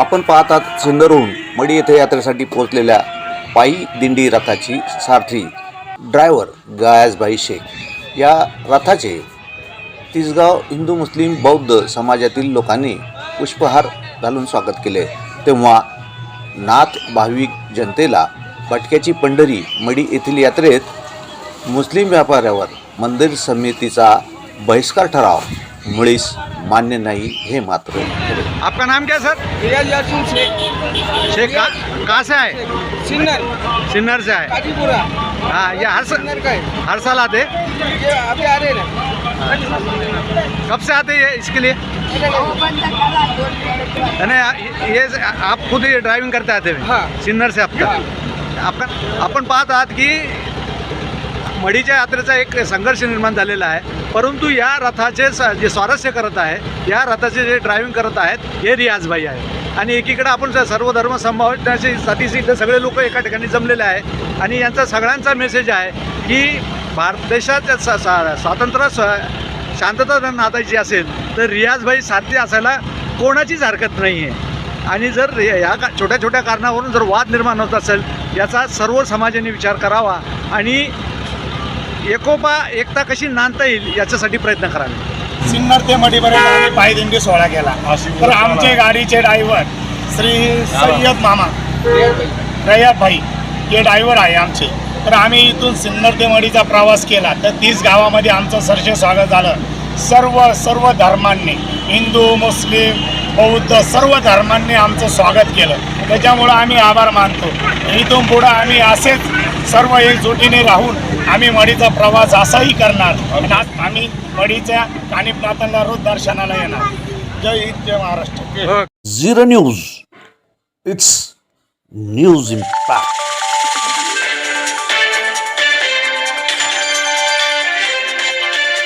आपण पाहतात सिन्नरहून मडी येथे यात्रेसाठी पोहोचलेल्या पायी दिंडी रथाची सारथी. ड्रायव्हर गयाजभाई शेख. या रथाचे तिसगाव हिंदू मुस्लिम बौद्ध समाजातील लोकांनी पुष्पहार घालून स्वागत केले. तेव्हा नाथ भाविक जनतेला भटक्याची पंढरी मडी येथील यात्रेत मुस्लिम व्यापाऱ्यावर मंदिर समितीचा बहिष्कार ठराव. मुळीस मान्य नाही हे मात्र। आपका नाम क्या सर? शेख शेख कहाँ से आए? सिन्नर। सिन्नर से आए। हाँ ये हर सिन्नर साल का है। हर साल आते? ये अभी आ रहे हैं। कब से आते ये इसके लिए? यानी ये आप खुद ये ड्राइविंग करते आते हुए हाँ. सिन्नर से आपका? आपण आपण पाहत आहात की मढीच्या यात्रेचा एक संघर्ष निर्माण झालेला आहे. परंतु या रथाचे स- जे स्वारस्य करत आहे या रथाचे जे ड्रायव्हिंग करत आहेत हे रियाजभाई आहे आणि एकीकडे आपण जर सर्व धर्म संभावण्याची साथीशी इथं सगळे लोक एका ठिकाणी जमलेले आहे. आणि यांचा सगळ्यांचा मेसेज आहे की भारत देशाच्या सा- स्वातंत्र्य स- शांतता जर असेल तर रियाजभाई साध्य असायला कोणाचीच हरकत नाही आहे आणि जर या या का- छोट्या छोट्या कारणावरून जर वाद निर्माण होत असेल याचा सर्व समाजाने विचार करावा. आणि एकोपा एकता कशी नांदता येईल याच्यासाठी प्रयत्न करावे सिन्नर ते मडीपर्यंत आम्ही पायदिंडी सोहळा केला. तर आमचे गाडीचे ड्रायव्हर श्री सय्यद मामा रयाब भाई हे ड्रायव्हर आहे आमचे. तर आम्ही इथून सिन्नर ते मडीचा प्रवास केला. तर तीस गावामध्ये आमचं सरसे स्वागत झालं. सर्व सर्व धर्मांनी हिंदू मुस्लिम बौद्ध सर्व धर्मांनी आमचं स्वागत केलं. त्याच्यामुळं आम्ही आभार मानतो. इथून पुढं आम्ही असेच सर्व एकजुटीने राहून आम्ही मडीचा प्रवास असाही करणार. आणि आज आम्ही मडीच्या कानिपनाथांना रोज दर्शनाला येणार. जय हिंद जय Maharashtra. Zero news. It's news impact.